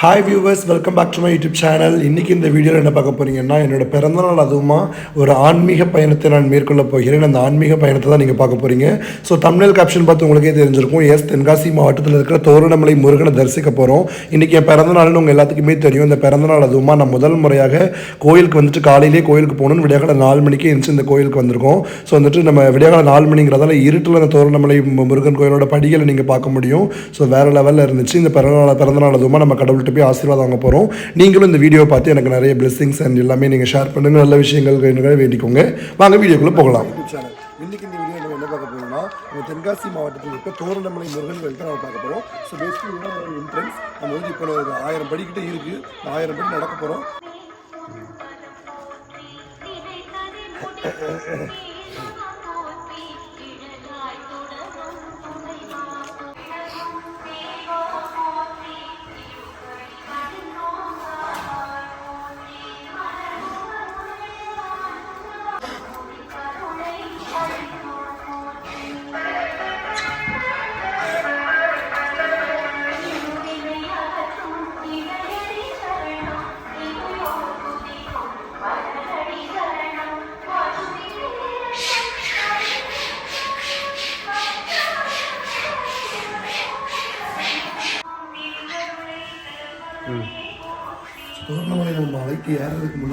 Hi viewers welcome back to my YouTube channel இன்றைக்கி இந்த வீடியோவில் என்ன பார்க்க போகிறீங்கன்னா என்னோட பிறந்தநாள் அதுவுமா ஒரு ஆன்மீக பயணத்தை நான் மேற்கொள்ள போகிறேன். அந்த ஆன்மீக பயணத்தை தான் நீங்கள் பார்க்க போகிறீங்க ஸோ தமிழ் கேப்ஷன் பார்த்து உங்களுக்கே தெரிஞ்சிருக்கும். எஸ் தென்காசி மாவட்டத்தில் இருக்கிற தோரணமலை முருகனை தரிசிக்க போகிறோம் இன்றைக்கி என் பிறந்தநாள்னு உங்கள் எல்லாத்துக்குமே தெரியும். இந்த பிறந்தநாள் அதுவுமா நான் முதல் முறையாக கோயிலுக்கு வந்துட்டு காலையிலே கோயிலுக்கு போகணும்னு விடியாகால நாலு மணிக்கு எழுந்து இந்த கோயிலுக்கு வந்திருக்கோம். ஸோ வந்துட்டு நம்ம விடியகால நாலு மணிங்கிறதால இருட்டில் அந்த தோரணமலை முருகன் கோயிலோட படிகளை நீங்கள் பார்க்க முடியும். ஸோ வேறு லெவலில் இருந்துச்சு. இந்த பிறந்தநாள் பிறந்தநாள் அதுவுமா நம்ம கடவுள் கடவுள்கிட்ட போய் ஆசீர்வாதம் வாங்க போகிறோம் நீங்களும் இந்த வீடியோ பார்த்து எனக்கு நிறைய பிளெஸிங்ஸ் அண்ட் எல்லாமே நீங்கள் ஷேர் பண்ணுங்க. நல்ல விஷயங்கள் வேண்டிக்கோங்க. வாங்க வீடியோக்குள்ளே போகலாம். இன்னைக்கு இந்த வீடியோ நம்ம என்ன பார்க்க போகிறோம்னா நம்ம தென்காசி மாவட்டத்தில் இருக்க தோரணமலை முருகன் கோயில் தான் நம்ம பார்க்க போகிறோம் ஸோ பேசிக்கலி ஒரு என்ட்ரன்ஸ் நம்ம வந்து இப்போ ஒரு ஆயிரம் படிக்கிட்ட இருக்குது ஆயிரம் படி நடக்க போகிறோம்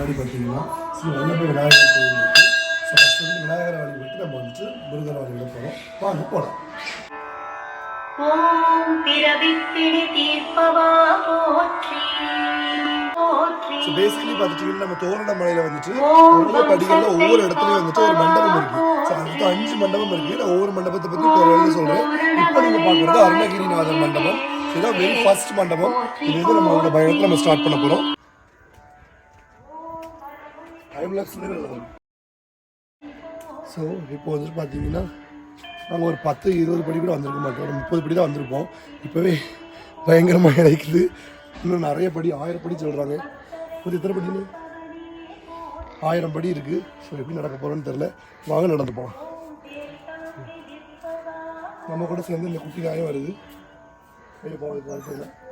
முன்னாடி பார்த்தீங்கன்னா ஸ்ரீ வல்லப விநாயகர் கோயில் இருக்குது ஸோ ஃபஸ்ட் வந்து விநாயகரை வழிபட்டு நம்ம வந்துட்டு முருகரை வழிபட போகிறோம் வாங்க போகலாம் ஓம் பிறவிப்பிடி தீர்ப்பவா போற்றி. ஸோ பேசிக்கலி பார்த்துட்டீங்கன்னா நம்ம தோரணமலையில் வந்துட்டு ஒவ்வொரு படிகளில் ஒவ்வொரு இடத்துலையும் வந்துட்டு ஒரு மண்டபம் இருக்கு. ஸோ அதுக்கு அஞ்சு மண்டபம் இருக்கு. நான் ஒவ்வொரு மண்டபத்தை பற்றி வெளியில் சொல்கிறேன் இப்போ நீங்கள் பார்க்குறது அருணகிரிநாதர் மண்டபம். இதுதான் வெரி ஃபர்ஸ்ட் மண்டபம். இது வந்து நம்மளோட பயணத்தை நம்ம ஸ்டார்ட் பண்ண போகிறோம் டைம் ஸோ இப்போ வந்துட்டு பார்த்தீங்கன்னா நாங்கள் ஒரு பத்து இருபது படி கூட வந்திருக்க மாட்டோம். ஒரு முப்பது படி தான் வந்திருப்போம். இப்போவே பயங்கரமாக இழைக்குது இன்னும் நிறைய படி ஆயிரம் படி சொல்கிறாங்க ஒரு எத்தனை படின்னு? ஆயிரம் படி இருக்குது ஸோ எப்படி நடக்க போகிறோன்னு தெரில வாங்க நடந்து போகலாம் நம்ம கூட சேர்ந்து இந்த குட்டி காயம் வருது. வெளியே போகிறதுக்கு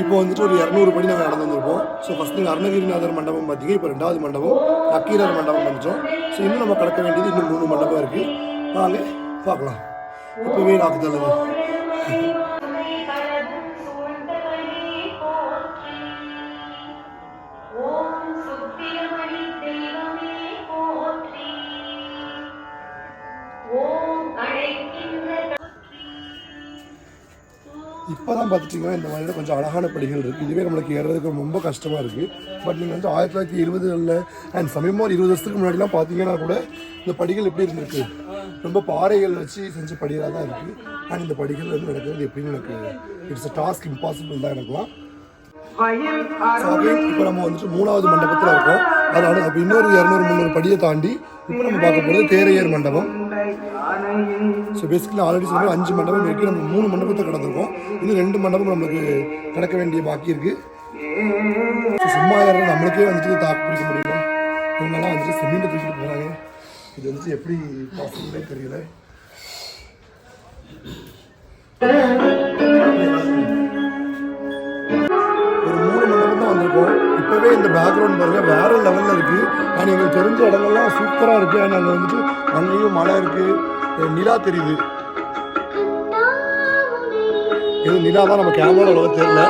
இப்போ வந்துட்டு ஒரு இரநூறு படி நாங்கள் நடந்து வந்திருப்போம். ஸோ ஃபஸ்ட் நீங்கள் அருணகிரிநாதர் மண்டபம் பார்த்தீங்க. இப்போ ரெண்டாவது மண்டபம் நக்கீரர் மண்டபம் வந்துட்டோம் ஸோ இன்னும் நம்ம கடக்க வேண்டியது இன்னும் மூணு மண்டபம் இருக்குது வாங்க பார்க்கலாம். இப்போவே நாக்கு தள்ளுது இப்போ தான் பார்த்துட்டிங்கன்னா இந்த மாதிரியான கொஞ்சம் அழகான படிகள் இருக்குது இதுவே நம்மளுக்கு ஏறுறதுக்கு ரொம்ப கஷ்டமாக இருக்குது பட் நீங்கள் வந்து ஆயிரத்தி தொள்ளாயிரத்தி எழுபதுகளில் அண்ட் சமயமாக ஒரு இருபது வருஷத்துக்கு முன்னாடிலாம் பார்த்தீங்கன்னா கூட இந்த படிகள் எப்படி இருந்திருக்கு? ரொம்ப பாறைகள் வச்சு செஞ்ச படிகளாக தான் இருக்குது அண்ட் இந்த படிகள் வந்து நடக்கிறது எப்படின்னு எனக்கு இட்ஸ் அ டாஸ்க் இம்பாசிபிள் தான் எனக்குலாம் இப்போ நம்ம வந்துட்டு மூணாவது மண்டபத்தில் இருக்கோம். அதனால அப்போ இன்னொரு இரநூறு முந்நூறு படியை தாண்டி இப்போ நம்ம பார்க்க போகிறது தேரையர் மண்டபம். ஸோ பேசிக்கலி ஆல்ரெடி சொன்ன அஞ்சு மண்டபம் இருக்குது நம்ம மூணு மண்டபத்தை கடந்திருக்கோம். இன்னும் ரெண்டு மண்டபம் நம்மளுக்கு கிடக்க வேண்டிய பாக்கி இருக்குது சும்மா யாரும் நம்மளுக்கே வந்துட்டு தாக்கு பிடிக்க முடியல இவங்கெல்லாம் வந்துட்டு சிமெண்ட் தூக்கிட்டு போகிறாங்க இது வந்துட்டு எப்படி பாசிபிளே தெரியல. பாருங்கள் வேறு லெவலில் இருக்குது ஆனால் எங்களுக்கு தெரிஞ்ச இடங்கள்லாம் சூப்பராக இருக்கு. ஆனால் அங்கே வந்துட்டு அங்கேயும் மழை இருக்குது நிலா தெரியுது. இது நிலா தான் நம்ம கேமரா அளவு தெரியல.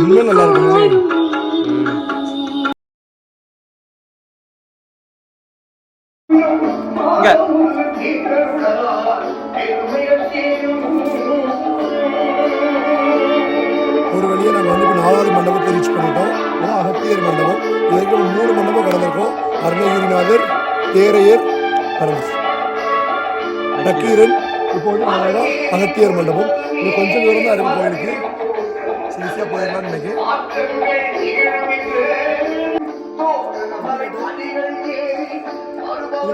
இன்னும் நல்லா இருக்கு பேரையர் பரமஸ். நக்கீரன் இப்போ வந்து அகத்தியர் மண்டபம். இது கொஞ்சம் தூரம் தான் இருக்கு கோயிலுக்கு. ஈஸியாக போயிடலாம்னு நினைக்கிறேன்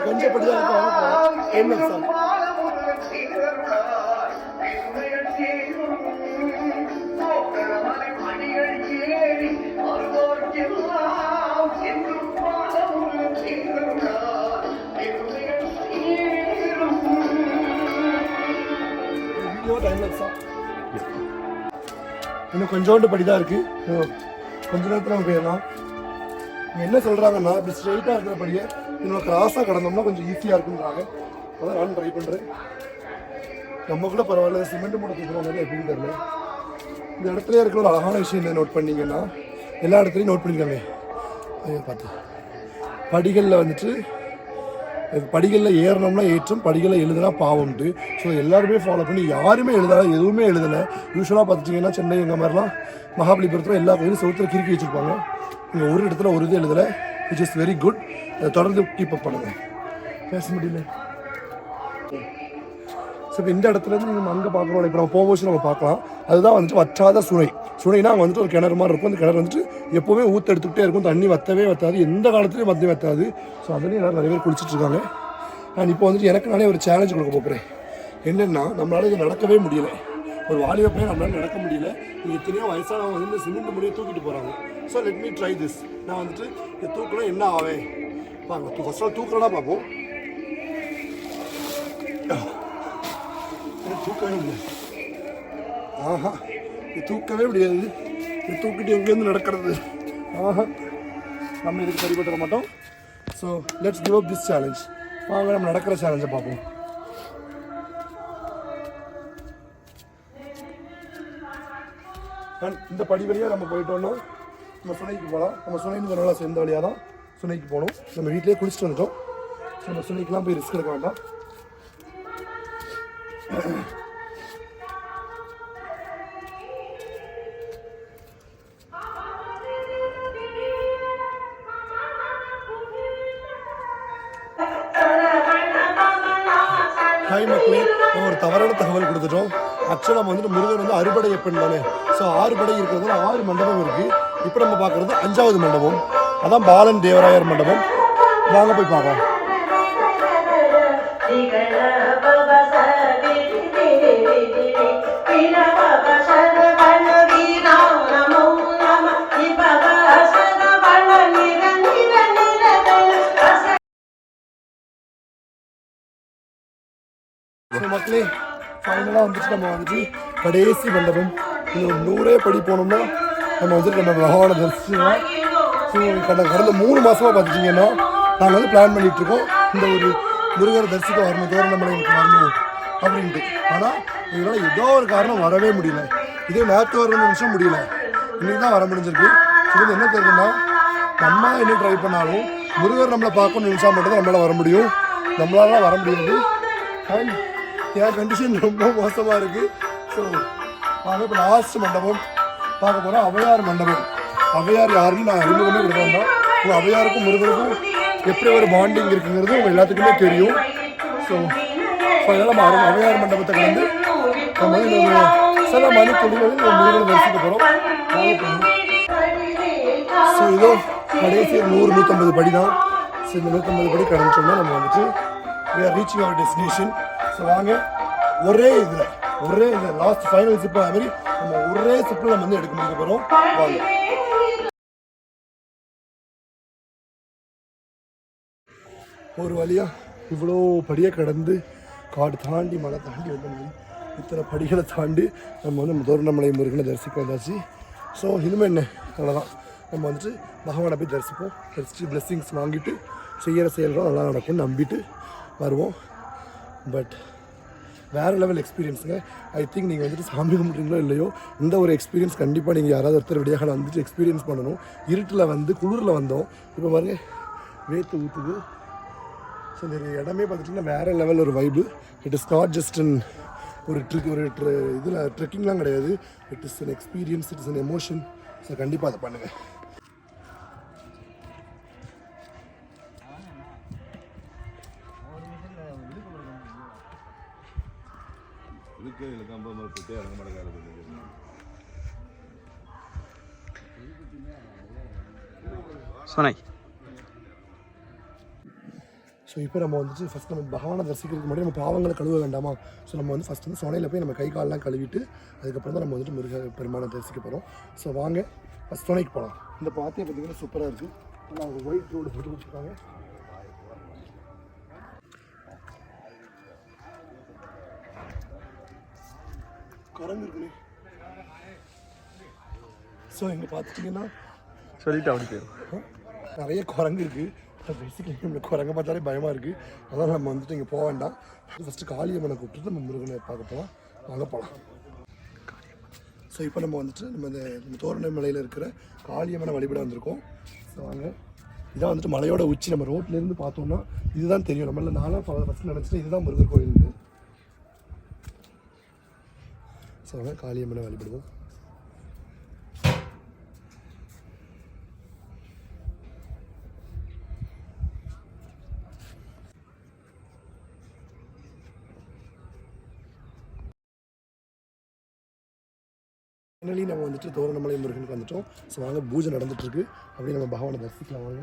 கொஞ்சம் படிதான் இருக்கும். டென் மினிட்ஸ் இன்னும் கொஞ்சோண்டு படி தான் இருக்குது கொஞ்ச நேரத்தில் நம்ம போயிடலாம். என்ன சொல்கிறாங்கன்னா இப்படி ஸ்ட்ரைட்டாக இருக்கிற படியை இன்னும் கிராஸாக கடந்தோம்னா கொஞ்சம் ஈஸியாக இருக்குன்றாங்க அதான் நான் ட்ரை பண்ணுறேன் நம்ம கூட பரவாயில்ல சிமெண்ட் மூட தூக்குறாங்க எப்படின்னு தெரியல. இந்த இடத்துல இருக்கிற ஒரு அழகான விஷயம் என்ன நோட் பண்ணிங்கன்னா எல்லா இடத்துலையும் நோட் பண்ணிக்கலாமே பார்த்து. படிகளில் வந்துட்டு படிகளில் ஏறணும்னா ஏற்றம் படிகளில் எழுதுனா பாவம்ட்டு ஸோ எல்லாருமே ஃபாலோ பண்ணி யாருமே எழுதலை எதுவுமே எழுதலை. யூஸ்வலாக பார்த்துட்டிங்கன்னா சென்னை எங்கள் மாதிரிலாம் மகாபலிபுரத்தில் எல்லா கோயிலும் செவுத்துல கிறுக்கி வச்சுருப்பாங்க. இங்கே ஒரு இடத்துல ஒரு இது எழுதலை விச் இஸ் வெரி குட் தொடர்ந்து கீப் அப் பண்ணுங்க. பேச முடியல. ஸோ இப்போ இந்த இடத்துல இருந்து நம்ம அங்கே பார்க்குறோம். இப்போ நம்ம போகும்போது நம்ம பார்க்கலாம். அதுதான் வந்துட்டு வற்றாத சுனை. சுனைனா அங்கே வந்துட்டு ஒரு கிணறு மாதிரி இருக்கும். அந்த கிணறு வந்துட்டு எப்போவுமே ஊற்று எடுத்துக்கிட்டே இருக்கும். தண்ணி வற்றவே வற்றாது எந்த காலத்துலையும் வற்றவே வற்றாது ஸோ அதுலேயும் எல்லோரும் நிறைய பேர் குளிச்சிட்டு இருக்காங்க அண்ட் இப்போ வந்துட்டு எனக்கு நானே ஒரு சேலஞ்ச் கொடுக்க போகிறேன் என்னென்னா நம்மளால இது நடக்கவே முடியல. ஒரு வாலிப பையன் நம்மளால நடக்க முடியல. நீங்கள் எத்தனையோ வயசானவங்க வந்து சிமெண்ட் முடிய தூக்கிட்டு போகிறாங்க so let me try this நான் வந்துட்டு இதை தூக்கலாம் என்ன ஆவேன் பாங்க ஃபஸ்ட் ஆல் தூக்கலாம் பார்ப்போம். தூக்கவே முடியாது. ஆஹா. இது தூக்கவே முடியாது. இது தூக்கிட்டு எங்கேருந்து நடக்கிறது? ஆஹா. நம்ம இதுக்கு சரிப்பட்டு மாட்டோம். So let's give up this challenge வாங்க நம்ம நடக்கிற சேலஞ்சை பார்ப்போம். இந்த படி வழியாக நம்ம போயிட்டோம்னா நம்ம சுனைக்கு போகலாம். நம்ம சுனைன்னு நல்லா சேர்ந்த வழியாக தான் சுனைக்கு போகணும். நம்ம வீட்டிலே குளிச்சுட்டு வந்துட்டோம். So, நம்ம சுனைக்கெலாம் போய் ரிஸ்க் எடுக்க வேண்டாம். ஹாய் மக்களே நம்ம ஒரு தவறான தகவல் கொடுத்துட்டோம். ஆக்சுவலாக வந்து வந்துட்டு முருகன் வந்து அறுபடை எப்பன் தானே. ஸோ ஆறு படை இருக்கிறதுல ஆறு மண்டபம் இருக்குது இப்போ நம்ம பார்க்குறது அஞ்சாவது மண்டபம். அதான் பாலன் தேவராயர் மண்டபம். வாங்க போய் பார்க்கலாம். ஃபைனலாக வந்துட்டு நம்ம வந்துட்டு கடைசி மண்டபம். இன்னும் நூறே படி போனோம்னா நம்ம வந்துட்டு நம்ம பகவானை தரிசிச்சிடலாம் ஸோ கடந்த கடந்த மூணு மாதமாக பார்த்துட்டிங்கன்னா நாங்கள் வந்து பிளான் பண்ணிகிட்ருக்கோம் இந்த ஒரு முருகரை தரிசிக்க வரணும் தோரணமலை எனக்கு வரணும் அப்படின்ட்டு. ஆனால் இதனால் ஏதோ ஒரு காரணம் வரவே முடியல. இதே நேற்று வர நிமிஷம் முடியல. இன்றைக்கி தான் வர முடிஞ்சிருக்கு. ஸோ இது என்ன தெரியுதுன்னா நம்ம என்ன ட்ரை பண்ணாலும் முருகர் நம்மளை பார்க்கணும்னு நினச்சா மட்டும் தான் நம்மளால் வர முடியும். நம்மளால வர முடியாது. அண்ட் என் கண்டிஷன் ரொம்ப மோசமாக இருக்குது ஸோ நாங்கள் இப்போ லாஸ்ட் மண்டபம் பார்க்க போகிறோம் அவையார் மண்டபம். அவையார் யாருன்னு நான் அறிமுகமே கொடுக்க வேண்டாம். உங்கள் அவையாருக்கும் முருகருக்கும் எப்படி ஒரு பாண்டிங் இருக்குங்கிறது உங்கள் எல்லாத்துக்குமே தெரியும். ஸோ அதனால் நம்ம அவையார் மண்டபத்தை கலந்து நம்ம வந்து சில மணி துணிகளில் ஒரு முருகனை தரிசிக்க போகிறோம் ஸோ இதோ கடைசி நூறு நூற்றம்பது படி தான் ஸோ இந்த நூற்றம்பது படி கடந்துச்சோம்னா நம்ம வந்துட்டு we are reaching our destination so வாங்க. ஒரே இதில் ஒரே இதில் லாஸ்ட் ஃபைனல் சிப்பு அது மாதிரி நம்ம ஒரே சிப்பில் நம்ம வந்து எடுக்க முடிக்க போகிறோம் வாங்க. ஒரு வழியாக இவ்வளோ படியாக கடந்து காடு தாண்டி மலை தாண்டி வந்தோம் இத்தனை படிகளை தாண்டி நம்ம வந்து நம்ம தோரணமலை முருகனை தரிசிக்க வந்தாச்சு. ஸோ இனிமேல் என்ன? அவ்வளோதான் நம்ம வந்துட்டு பகவானை போய் தரிசிப்போம். தரிசித்து blessings வாங்கிட்டு செய்கிற செயல்களும் நல்லா நடக்கும்னு நம்பிட்டு வருவோம். பட் வேறு லெவல் எக்ஸ்பீரியன்ஸுங்க ஐ திங்க் நீங்கள் வந்துட்டு சாமி கும்பிட்றீங்களோ இல்லையோ இந்த ஒரு எக்ஸ்பீரியன்ஸ் கண்டிப்பாக நீங்கள் யாராவது ஒருத்தர் விடியாக வந்துட்டு எக்ஸ்பீரியன்ஸ் பண்ணணும். இருட்டில் வந்து குளிரில் வந்தோம். இப்போ பாருங்கள் வேத்து ஊற்றுது ஸோ இந்த இடமே பார்த்துட்டிங்கன்னா வேறு லெவல் ஒரு vibe it is not just an ஒரு ட்ரிக் ஒரு இதில் ட்ரெக்கிங்லாம் கிடையாது. It is an experience it is an emotion so கண்டிப்பாக அதை பண்ணுங்கள் இதுக்கு இதில் கம்பம் போட்டு இறங்க மாட்டேங்காரு சுனை ஸோ இப்போ நம்ம வந்துட்டு ஃபஸ்ட் நம்ம பகவானை தரிசிக்கிறதுக்கு முன்னாடி நம்ம பாவங்களை கழுவ வேண்டாமா ஸோ நம்ம வந்து ஃபஸ்ட் வந்து சொனையில் போய் நம்ம கை காலெலாம் கழுவிட்டு அதுக்கப்புறம் தான் நம்ம வந்துட்டு முருக பெருமானை தரிசிக்க போகிறோம் ஸோ வாங்க ஃபஸ்ட் சொனைக்கு போகலாம் இந்த பாத்தியை பார்த்தீங்கன்னா சூப்பராக இருக்குது ஒரு ஒயிட் ரோடு போட்டு வச்சுருக்காங்க குரங்கு இருக்குண்ணே ஸோ இங்கே பார்த்துட்டிங்கன்னா சொல்லிட்டு அப்படி போயிடும் நிறைய குரங்கு இருக்குது பேசிக்கலி நம்மளுக்கு குரங்க பார்த்தாலே பயமாக இருக்குது அதனால் நம்ம வந்துட்டு இங்கே போக வேண்டாம். ஃபஸ்ட்டு காளியம்மனை கூப்பிட்டு நம்ம முருகனை பார்க்க போகலாம் வாங்க போகலாம் ஸோ இப்போ நம்ம வந்துட்டு நம்ம இந்த நம்ம தோரணை மலையில் இருக்கிற காளியம்மனை வழிபட வந்திருக்கோம். ஸோ வாங்க. இதான் வந்துட்டு மலையோட உச்சி. நம்ம ரோட்லேருந்து பார்த்தோம்னா இதுதான் தெரியும். நம்மள நானும் ஃபஸ்ட்டு நினச்சிட்டு இதுதான் முருகர் கோயில் ஸோ காளியம்மனை வழிபடுவோம். ஃபைனலி நம்ம வந்துட்டு தோரணமலை முருகனுக்கு வந்துட்டோம். ஸோ வாங்க பூஜை நடந்துட்டு அப்படியே நம்ம பகவானை தரிசிக்கலாம் வாங்க.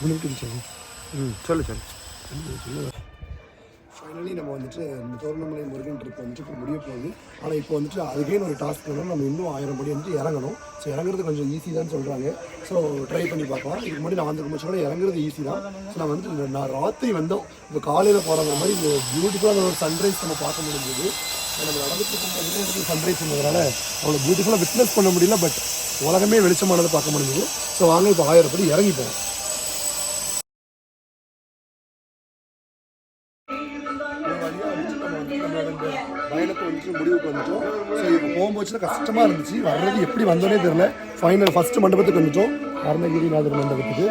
சொல்லு ம் சொல்லு சொல்லு. ஃபைனலி நம்ம வந்துட்டு இந்த தோரணமலை முருகன் ட்ரிப் வந்துட்டு இப்போ முடிய போகுது. ஆனால் இப்போ வந்துட்டு அதுக்கேன்னு ஒரு டாஸ்க் வேணும் நம்ம இன்னும் ஆயிரம் படி வந்துட்டு இறங்கணும். ஸோ இறங்குறது கொஞ்சம் ஈஸி தான் சொல்கிறாங்க ஸோ ட்ரை பண்ணி பார்க்கலாம். இதுக்கு முன்னாடி நான் வந்து கூட இறங்குறது ஈஸி தான். ஸோ நான் வந்துட்டு நான் ராத்திரி வந்தோம். இப்போ காலையில் போகிற மாதிரி இந்த பியூட்டிஃபுல்லான ஒரு சன்ரைஸ் நம்ம பார்க்க முடிஞ்சது. நம்ம நடந்துட்டு சன்ரைஸ் இருந்ததுனால அவ்வளோ பியூட்டிஃபுல்லாக விட்னஸ் பண்ண முடியல பட் உலகமே வெளிச்சமானதை பார்க்க முடிஞ்சது. ஸோ வாங்க இப்போ ஆயிரம் படி இறங்கி போவோம் இப்போ கஷ்டமாக இருந்துச்சு. வர்றது எப்படி வந்தோனே தெரில ஃபைனல் ஃபஸ்ட்டு மண்டபத்துக்கு வந்துட்டோம். அருணகிரிநாதர் மண்டபத்துக்கு.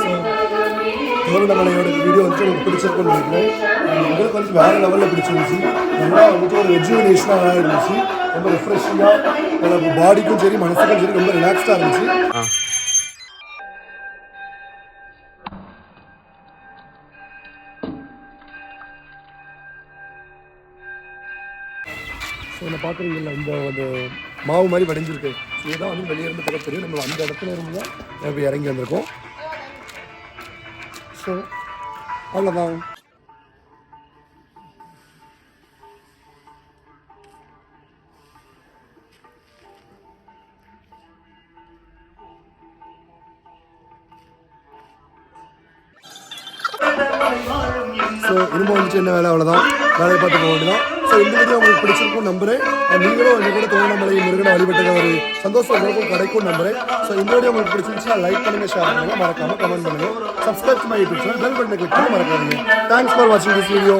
ஸோ வீடியோ வந்து எனக்கு பிடிச்சிருக்குன்னு நினைக்கிறேன். எங்களுக்கு வந்து வேறு லெவலில் பிடிச்சிருந்துச்சு. நல்லா வந்துட்டு ஒரு ரெஜுவனேஷனாக இருந்துச்சு. ரொம்ப ரெஃப்ரெஷிங்காக பாடிக்கும் சரி மனசுக்கும் சரி ரொம்ப ரிலாக்ஸ்டாக இருந்துச்சு. இதில் பார்க்குறீங்கல்ல இந்த ஒரு மாவு மாதிரி வடிஞ்சிருக்கு. இதுதான் வந்து வெளியே இருந்து பார்க்க தெரியும் நம்ம அந்த இடத்துல இருந்து தான் இப்போ இறங்கி வந்திருக்கோம். ஸோ அவ்வளோதான் ஸோ இனிமே வந்துச்சு என்ன வேலை? அவ்வளோதான் வேலையை பார்த்து போக வேண்டியதான் ஸோ இந்த வீடியோ உங்களுக்கு பிடிச்சிருக்கும் நம்புறேன். நீங்களும் எங்கள் கூட தோணமலை முருகனை வழிபட்டது ஒரு சந்தோஷம் உங்களுக்கும் கிடைக்கும் நம்புறேன். ஸோ இந்த வீடியோ உங்களுக்கு பிடிச்சிருந்துச்சுன்னா லைக் பண்ணுங்க ஷேர் பண்ணுங்க. மறக்காம கமெண்ட் பண்ணுங்க. Subscribe my YouTube channel bell பட்டனை கிளிக் பண்ணி மறக்காதீங்க. தேங்க்ஸ் ஃபார் வாட்சிங் திஸ் வீடியோ